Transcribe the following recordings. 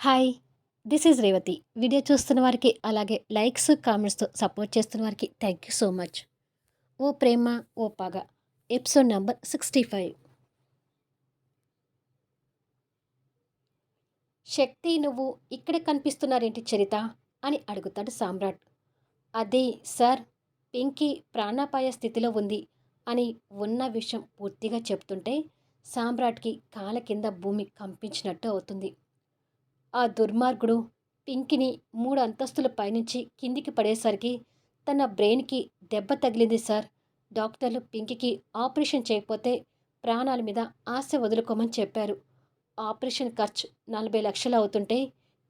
Hi this is Revathi. Video చూస్తున్న వారికి అలాగే లైక్స్ కామెంట్స్తో సపోర్ట్ చేస్తున్న వారికి థ్యాంక్ యూ సో మచ్. ఓ ప్రేమ ఓ పగ. Episode number sixty five. Shakti నువ్వు ఇక్కడే కనిపిస్తున్నారేంటి చరిత? అని అడుగుతాడు సామ్రాట్. అది సార్ పింకీ ప్రాణాపాయ స్థితిలో ఉంది అని ఉన్న విషయం పూర్తిగా చెప్తుంటే సామ్రాట్కి కాల కింద భూమి కంపించినట్టు అవుతుంది. ఆ దుర్మార్గుడు పింకిని మూడు అంతస్తుల పైనుంచి కిందికి పడేసరికి తన బ్రెయిన్కి దెబ్బ తగిలింది సార్. డాక్టర్లు పింకికి ఆపరేషన్ చేయకపోతే ప్రాణాల మీద ఆశ వదులుకోమని చెప్పారు. ఆపరేషన్ ఖర్చు నలభై లక్షలు అవుతుంటే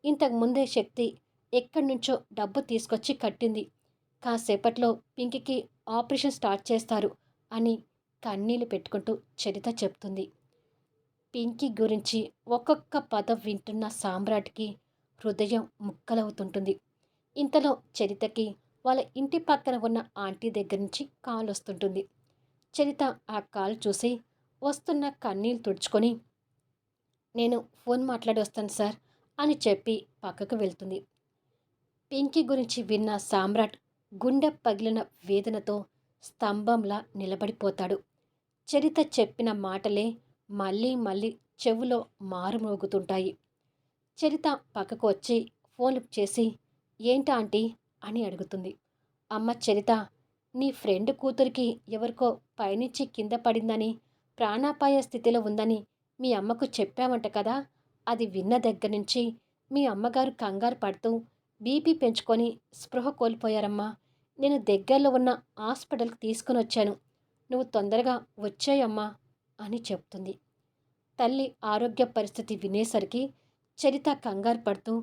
ఇంతకు ముందే శక్తి ఎక్కడి నుంచో డబ్బు తీసుకొచ్చి కట్టింది. కాసేపట్లో పింకికి ఆపరేషన్ స్టార్ట్ చేస్తారు అని కన్నీళ్ళు పెట్టుకుంటూ చరిత చెప్తుంది. పింకీ గురించి ఒక్కొక్క పదం వింటున్న సామ్రాట్కి హృదయం ముక్కలవుతుంటుంది. ఇంతలో చరితకి వాళ్ళ ఇంటి పక్కన ఉన్న ఆంటీ దగ్గర నుంచి కాల్ వస్తుంటుంది చరిత ఆ కాల్ చూసి వస్తున్న కన్నీళ్ళు తుడుచుకొని నేను ఫోన్ మాట్లాడి వస్తాను సార్ అని చెప్పి పక్కకు వెళ్తుంది. పింకీ గురించి విన్న సామ్రాట్ గుండె పగిలిన వేదనతో స్తంభంలా నిలబడిపోతాడు. చరిత చెప్పిన మాటలే మళ్ళీ మళ్ళీ చెవులో మారుమోగుతుంటాయి చరిత పక్కకు వచ్చి ఫోన్ లిఫ్ట్ చేసి ఏంటా ఆంటీ? అని అడుగుతుంది. అమ్మ చరిత నీ ఫ్రెండ్ కూతురికి ఎవరికో పైనుంచి కింద పడిందని ప్రాణాపాయ స్థితిలో ఉందని మీ అమ్మకు చెప్పామంట కదా! అది విన్న దగ్గర నుంచి మీ అమ్మగారు కంగారు పడుతూ బీపీ పెంచుకొని స్పృహ కోల్పోయారమ్మా. నేను దగ్గరలో ఉన్న హాస్పిటల్కి తీసుకుని వచ్చాను. నువ్వు తొందరగా వచ్చాయమ్మా అని చెప్తుంది. తల్లి ఆరోగ్య పరిస్థితి వినేసరికి చరిత కంగారు పడుతూ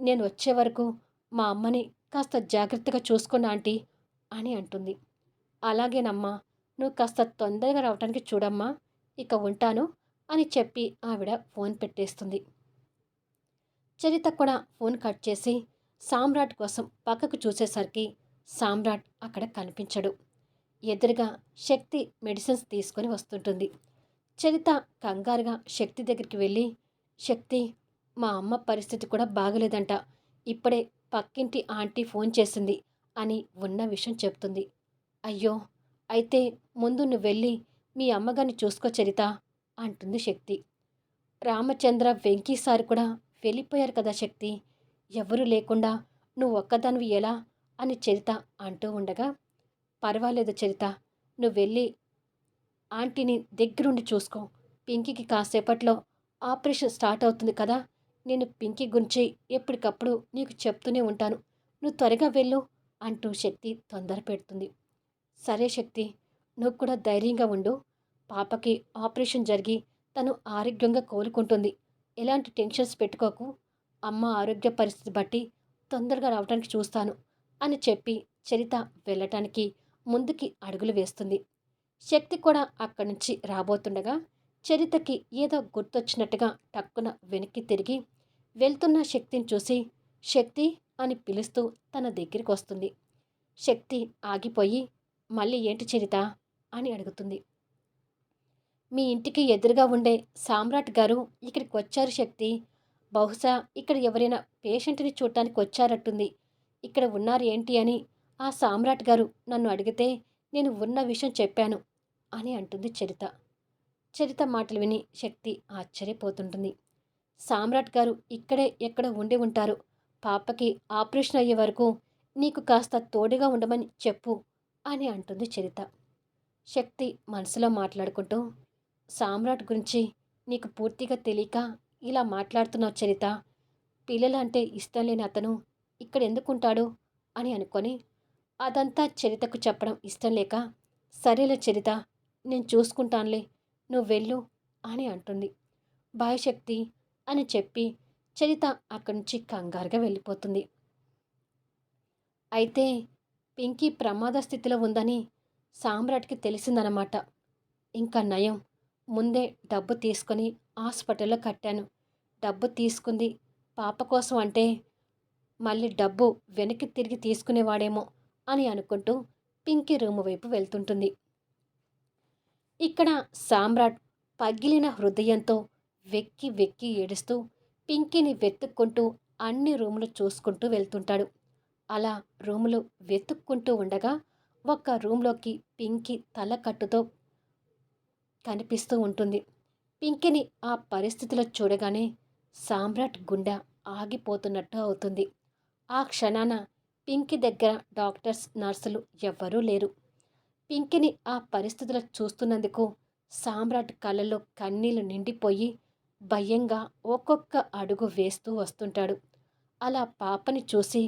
నేను వచ్చే వరకు మా అమ్మని కాస్త జాగ్రత్తగా చూసుకున్న ఆంటీ అని అంటుంది. అలాగేనమ్మా నువ్వు కాస్త తొందరగా రావడానికి చూడమ్మా ఇక ఉంటాను అని చెప్పి ఆవిడ ఫోన్ పెట్టేస్తుంది. చరిత కూడా ఫోన్ కట్ చేసి సామ్రాట్ కోసం పక్కకు చూసేసరికి సామ్రాట్ అక్కడ కనిపించడు. ఎదురుగా శక్తి మెడిసిన్స్ తీసుకొని వస్తుంటుంది. చరిత కంగారుగా శక్తి దగ్గరికి వెళ్ళి శక్తి మా అమ్మ పరిస్థితి కూడా బాగలేదంట. ఇప్పుడే పక్కింటి ఆంటీ ఫోన్ చేసింది అని ఉన్న విషయం చెప్తుంది అయ్యో అయితే ముందు నువ్వు వెళ్ళి మీ అమ్మగారిని చూసుకో చరిత అంటుంది శక్తి. రామచంద్ర వెంకీ సార్ కూడా వెళ్ళిపోయారు కదా శక్తి. ఎవరూ లేకుండా నువ్వు ఒక్కదానివి ఎలా? అని చరిత అంటూ ఉండగా పర్వాలేదు చరిత నువ్వు వెళ్ళి ఆంటీని దగ్గరుండి చూసుకో. పింకీకి కాసేపట్లో ఆపరేషన్ స్టార్ట్ అవుతుంది కదా నేను పింకీ గురించి ఎప్పటికప్పుడు నీకు చెప్తూనే ఉంటాను. నువ్వు త్వరగా వెళ్ళు అంటూ శక్తి తొందర పెడుతుంది. సరే శక్తి నువ్వు కూడా ధైర్యంగా ఉండు. పాపకి ఆపరేషన్ జరిగి తను ఆరోగ్యంగా కోలుకుంటుంది. ఎలాంటి టెన్షన్స్ పెట్టుకోకు. అమ్మ ఆరోగ్య పరిస్థితి బట్టి తొందరగా రావడానికి చూస్తాను అని చెప్పి చరిత వెళ్ళటానికి ముందుకి అడుగులు వేస్తుంది. శక్తి కూడా అక్కడి నుంచి రాబోతుండగా చరితకి ఏదో గుర్తొచ్చినట్టుగా టక్కున వెనక్కి తిరిగి వెళ్తున్న శక్తిని చూసి శక్తి అని పిలుస్తూ తన దగ్గరికి వస్తుంది. శక్తి ఆగిపోయి మళ్ళీ ఏంటి చరిత అని అడుగుతుంది. మీ ఇంటికి ఎదురుగా ఉండే సామ్రాట్ గారు ఇక్కడికి వచ్చారు శక్తి. బహుశా ఇక్కడ ఎవరైనా పేషెంట్ని చూడటానికి వచ్చారట్టుంది. ఇక్కడ ఉన్నారు ఏంటి అని ఆ సామ్రాట్ గారు నన్ను అడిగితే నేను ఉన్న విషయం చెప్పాను అని అంటుంది చరిత. చరిత మాటలు విని శక్తి ఆశ్చర్యపోతుంటుంది. సామ్రాట్ గారు ఇక్కడే ఎక్కడ ఉండి ఉంటారు. పాపకి ఆపరేషన్ అయ్యే వరకు నీకు కాస్త తోడుగా ఉండమని చెప్పు అని అంటుంది చరిత. శక్తి మనసులో మాట్లాడుకుంటూ సామ్రాట్ గురించి నీకు పూర్తిగా తెలియక ఇలా మాట్లాడుతున్నావు చరిత. పిల్లలంటే ఇష్టం లేని అతను ఇక్కడ ఎందుకుంటాడు అని అనుకొని అదంతా చరితకు చెప్పడం ఇష్టం లేక సరేలే చరిత నేను చూసుకుంటానులే నువ్వు వెళ్ళు అని అంటుంది. భయశక్తి అని చెప్పి చరిత అక్కడి నుంచి కంగారుగా వెళ్ళిపోతుంది. అయితే పింకీ ప్రమాద స్థితిలో ఉందని సామ్రాట్కి తెలిసిందనమాట ఇంకా నయం ముందే డబ్బు తీసుకొని హాస్పిటల్లో కట్టాను. డబ్బు తీసుకుంది పాప కోసం అంటే మళ్ళీ డబ్బు వెనక్కి తిరిగి తీసుకునేవాడేమో. అని అనుకుంటూ పింకీ రూము వైపు వెళ్తుంటుంది. ఇక్కడ సామ్రాట్ పగిలిన హృదయంతో వెక్కి వెక్కి ఏడుస్తూ పింకీని వెతుక్కుంటూ అన్ని రూములు చూసుకుంటూ వెళ్తుంటాడు. అలా రూములు వెతుక్కుంటూ ఉండగా ఒక రూమ్లోకి పింకీ తల కట్టుతో కనిపిస్తూ ఉంటుంది. పింకీని ఆ పరిస్థితిలో చూడగానే సామ్రాట్ గుండె ఆగిపోతున్నట్టు అవుతుంది. ఆ క్షణాన పింకి దగ్గర డాక్టర్స్ నర్సులు ఎవ్వరూ లేరు. పింకిని ఆ పరిస్థితులు చూస్తున్నందుకు సామ్రాట్ కళ్ళలో కన్నీళ్ళు నిండిపోయి భయంగా ఒక్కొక్క అడుగు వేస్తూ వస్తుంటాడు. అలా పాపని చూసి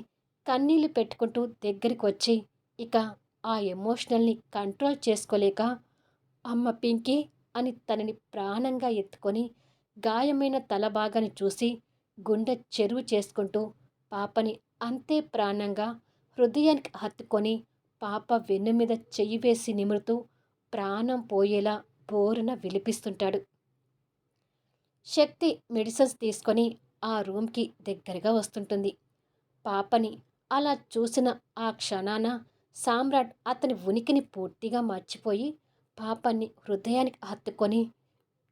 కన్నీళ్ళు పెట్టుకుంటూ దగ్గరికి వచ్చి ఇక ఆ ఎమోషనల్ని కంట్రోల్ చేసుకోలేక అమ్మ పింకీ అని తనని ప్రాణంగా ఎత్తుకొని గాయమైన తల భాగాన్ని చూసి గుండె చెరువు చేసుకుంటూ పాపని అంతే ప్రాణంగా హృదయానికి హత్తుకొని పాప వెన్ను మీద చెయ్యి వేసి నిమురుతూ ప్రాణం పోయేలా బోరున విలిపిస్తుంటాడు. శక్తి మెడిసిన్స్ తీసుకొని ఆ రూమ్కి దగ్గరగా వస్తుంటుంది. పాపని అలా చూసిన ఆ క్షణాన సామ్రాట్ అతని ఉనికిని పూర్తిగా మర్చిపోయి పాపాన్ని హృదయానికి హత్తుకొని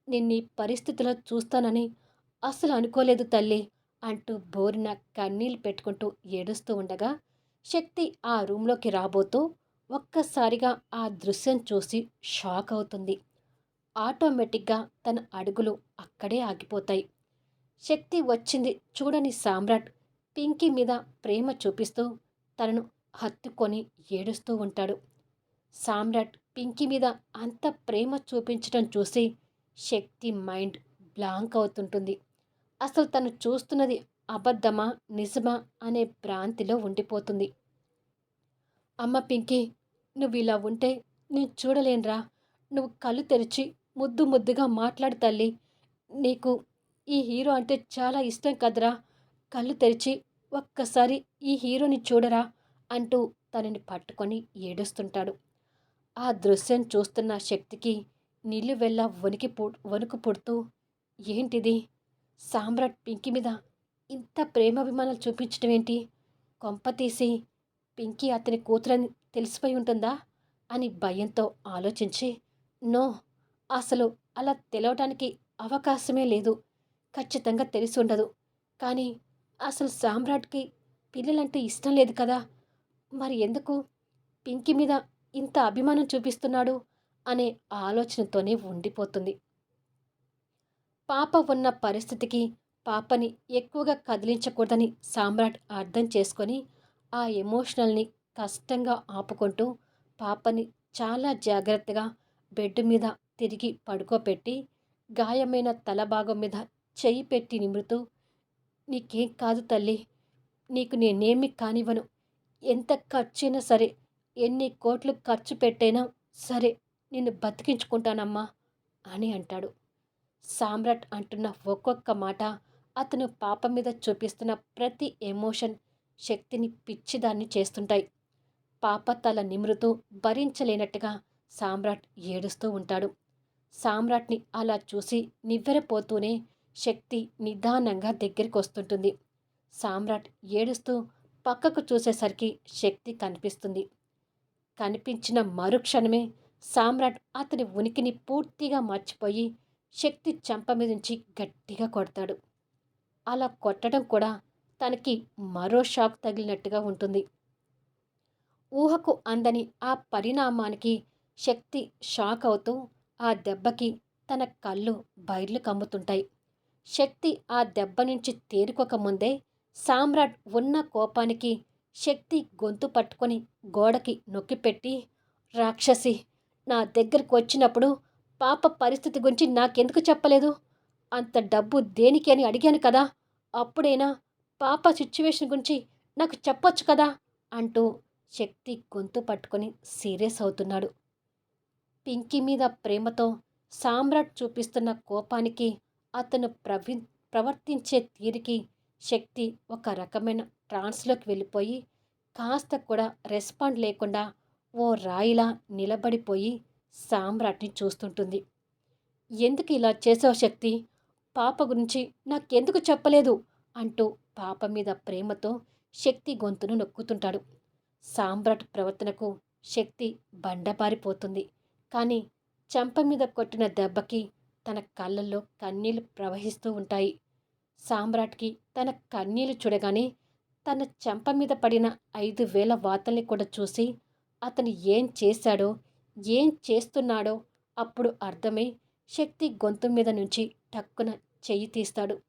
నిన్ని పరిస్థితిలో చూస్తానని అసలు అనుకోలేదు తల్లి. అంటూ బోరిన కన్నీళ్ళు పెట్టుకుంటూ ఏడుస్తూ ఉండగా శక్తి ఆ రూంలోకి రాబోతూ ఒక్కసారిగా ఆ దృశ్యం చూసి షాక్ అవుతుంది. ఆటోమేటిక్గా తన అడుగులు అక్కడే ఆగిపోతాయి. శక్తి వచ్చింది చూడని సామ్రాట్ పింకీ మీద ప్రేమ చూపిస్తూ తనను హత్తుకొని ఏడుస్తూ ఉంటాడు. సామ్రాట్ పింకీ మీద అంత ప్రేమ చూపించడం చూసి శక్తి మైండ్ బ్లాంక్ అవుతుంటుంది. అసలు తను చూస్తున్నది అబద్ధమా నిజమా అనే భ్రాంతిలో ఉండిపోతుంది. అమ్మ పింకీ నువ్వు ఇలా ఉంటే నేను చూడలేనురా. నువ్వు కళ్ళు తెరిచి ముద్దు ముద్దుగా మాట్లాడు తల్లి. నీకు ఈ హీరో అంటే చాలా ఇష్టం కదరా. కళ్ళు తెరిచి ఒక్కసారి ఈ హీరోని చూడరా అంటూ తనని పట్టుకొని ఏడుస్తుంటాడు. ఆ దృశ్యం చూస్తున్న శక్తికి నీళ్ళు వెళ్ళ వణికి పు వణుకు పుడుతూ ఏంటిది? సామ్రాట్ పింకీ మీద ఇంత ప్రేమాభిమానాలు చూపించడం ఏంటి? కొంప తీసి పింకీ అతని కూతురని తెలిసిపోయి ఉంటుందా? అని భయంతో ఆలోచించి నో అసలు అలా తెలవటానికి అవకాశమే లేదు. ఖచ్చితంగా తెలిసి ఉండదు. కానీ అసలు సామ్రాట్కి పిల్లలంటే ఇష్టం లేదు కదా? మరి ఎందుకు పింకీ మీద ఇంత అభిమానం చూపిస్తున్నాడు? అనే ఆలోచనతోనే ఉండిపోతుంది. పాప ఉన్న పరిస్థితికి పాపని ఎక్కువగా కదిలించకూడదని సామ్రాట్ అర్థం చేసుకొని ఆ ఎమోషనల్ని కష్టంగా ఆపుకుంటూ పాపని చాలా జాగ్రత్తగా బెడ్ మీద తిరిగి పడుకోపెట్టి గాయమైన తల భాగం మీద చెయ్యి పెట్టి నిమురుతూ నీకేం కాదు తల్లి నీకు నేనేమి కానివ్వను. ఎంత ఖర్చైనా సరే ఎన్ని కోట్లు ఖర్చు పెట్టైనా సరే నిన్ను బతికించుకుంటానమ్మా అని అంటాడు. సామ్రాట్ అంటున్న ఒక్కొక్క మాట అతను పాప మీద చూపిస్తున్న ప్రతి ఎమోషన్ శక్తిని పిచ్చిదాన్ని చేస్తుంటాయి. పాప తల నిమురుతూ భరించలేనట్టుగా సామ్రాట్ ఏడుస్తూ ఉంటాడు. సామ్రాట్ని అలా చూసి నివ్వెరపోతూనే శక్తి నిదానంగా దగ్గరికి వస్తుంటుంది. సామ్రాట్ ఏడుస్తూ పక్కకు చూసేసరికి శక్తి కనిపిస్తుంది. కనిపించిన మరుక్షణమే సామ్రాట్ అతని ఉనికిని పూర్తిగా మర్చిపోయి శక్తి చెంప మీద నుంచి గట్టిగా కొడతాడు. అలా కొట్టడం కూడా తనకి మరో షాక్ తగిలినట్టుగా ఉంటుంది. ఊహకు అందని ఆ పరిణామానికి శక్తి షాక్ అవుతూ ఆ దెబ్బకి తన కళ్ళు బయర్లు కమ్ముతుంటాయి. శక్తి ఆ దెబ్బ నుంచి తేరుకోకముందే సామ్రాట్ ఉన్న కోపానికి శక్తి గొంతు పట్టుకొని గోడకి నొక్కిపెట్టి రాక్షసి నా దగ్గరకు వచ్చినప్పుడు పాప పరిస్థితి గురించి నాకెందుకు చెప్పలేదు? అంత డబ్బు దేనికి అని అడిగాను కదా. అప్పుడైనా? పాప సిచ్యువేషన్ గురించి నాకు చెప్పొచ్చు కదా? అంటూ శక్తి గొంతు పట్టుకొని సీరియస్ అవుతున్నాడు. పింకీ మీద ప్రేమతో సామ్రాట్ చూపిస్తున్న కోపానికి అతను ప్రవి ప్రవర్తించే తీరికి శక్తి ఒక రకమైన ట్రాన్స్లోకి వెళ్ళిపోయి కాస్త కూడా రెస్పాండ్ లేకుండా ఓ రాయిలా నిలబడిపోయి సామ్రాట్ని చూస్తుంటుంది. ఎందుకు ఇలా చేసావు శక్తి? పాప గురించి నాకెందుకు చెప్పలేదు? అంటూ పాప మీద ప్రేమతో శక్తి గొంతును నొక్కుతుంటాడు. సామ్రాట్ ప్రవర్తనకు శక్తి బండపారిపోతుంది కానీ చెంప మీద కొట్టిన దెబ్బకి తన కళ్ళల్లో కన్నీళ్ళు ప్రవహిస్తూ ఉంటాయి. సామ్రాట్కి తన కన్నీళ్ళు చూడగానే తన చెంప మీద పడిన ఐదు వేల వాతల్ని కూడా చూసి అతను ఏం చేశాడో ఏం చేస్తున్నాడో అప్పుడు అర్థమై శక్తి గొంతు మీద నుంచి టక్కున చెయ్యి తీస్తాడు.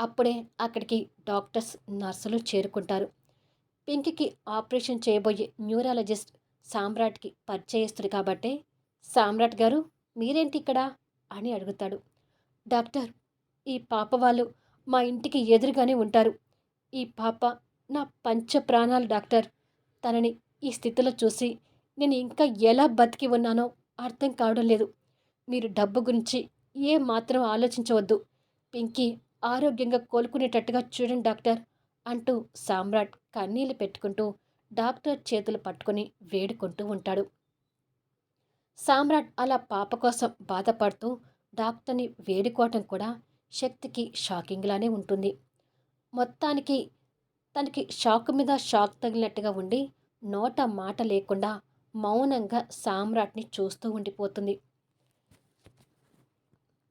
అప్పుడే అక్కడికి డాక్టర్స్ నర్సులు చేరుకుంటారు. పింకికి ఆపరేషన్ చేయబోయే న్యూరాలజిస్ట్ సామ్రాట్కి పరిచయస్తుడు కాబట్టే సామ్రాట్ గారు మీరేంటి ఇక్కడ? అని అడుగుతాడు. డాక్టర్ ఈ పాప వాళ్ళు మా ఇంటికి ఎదురుగానే ఉంటారు. ఈ పాప నా పంచ ప్రాణాలు డాక్టర్. తనని ఈ స్థితిలో చూసి నేను ఇంకా ఎలా బతికి ఉన్నానో అర్థం కావడం లేదు. మీరు డబ్బు గురించి ఏ మాత్రం ఆలోచించవద్దు. పింకీ ఆరోగ్యంగా కోలుకునేటట్టుగా చూడండి డాక్టర్ అంటూ సామ్రాట్ కన్నీళ్ళు పెట్టుకుంటూ డాక్టర్ చేతులు పట్టుకొని వేడుకుంటూ ఉంటాడు. సామ్రాట్ అలా పాప కోసం బాధపడుతూ డాక్టర్ని వేడుకోవటం కూడా శక్తికి షాకింగ్లానే ఉంటుంది. మొత్తానికి తనకి షాక్ మీద షాక్ తగిలినట్టుగా ఉండి నోట మాట లేకుండా మౌనంగా సామ్రాట్ని చూస్తూ ఉండిపోతుంది.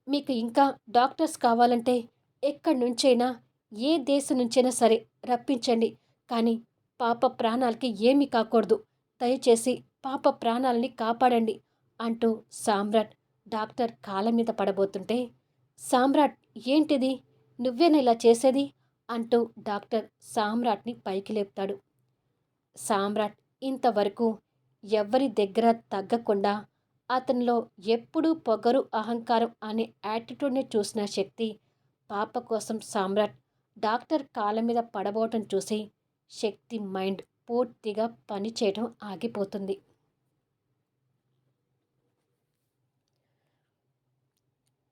మీకు ఇంకా డాక్టర్స్ కావాలంటే ఎక్కడి నుంచైనా ఏ దేశం నుంచైనా సరే రప్పించండి. కానీ పాప ప్రాణాలకి ఏమీ కాకూడదు. దయచేసి పాప ప్రాణాలని కాపాడండి అంటూ సామ్రాట్ డాక్టర్ కాళ్ళ మీద పడబోతుంటే సామ్రాట్ ఏంటిది? నువ్వేనా ఇలా చేసేది? అంటూ డాక్టర్ సామ్రాట్ని పైకి లేపుతాడు. సామ్రాట్ ఇంతవరకు ఎవ్వరి దగ్గర తగ్గకుండా అతనిలో ఎప్పుడూ పొగరు అహంకారం అనే యాటిట్యూడ్ని చూసిన శక్తి పాప కోసం సామ్రాట్ డాక్టర్ కాళ్ళ మీద పడబోవటం చూసి శక్తి మైండ్ పూర్తిగా పనిచేయడం ఆగిపోతుంది.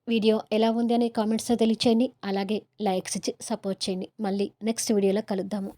వీడియో ఎలా ఉంది అనే కామెంట్స్తో తెలియచేయండి. అలాగే లైక్స్ ఇచ్చి సపోర్ట్ చేయండి. మళ్ళీ నెక్స్ట్ వీడియోలో కలుద్దాము.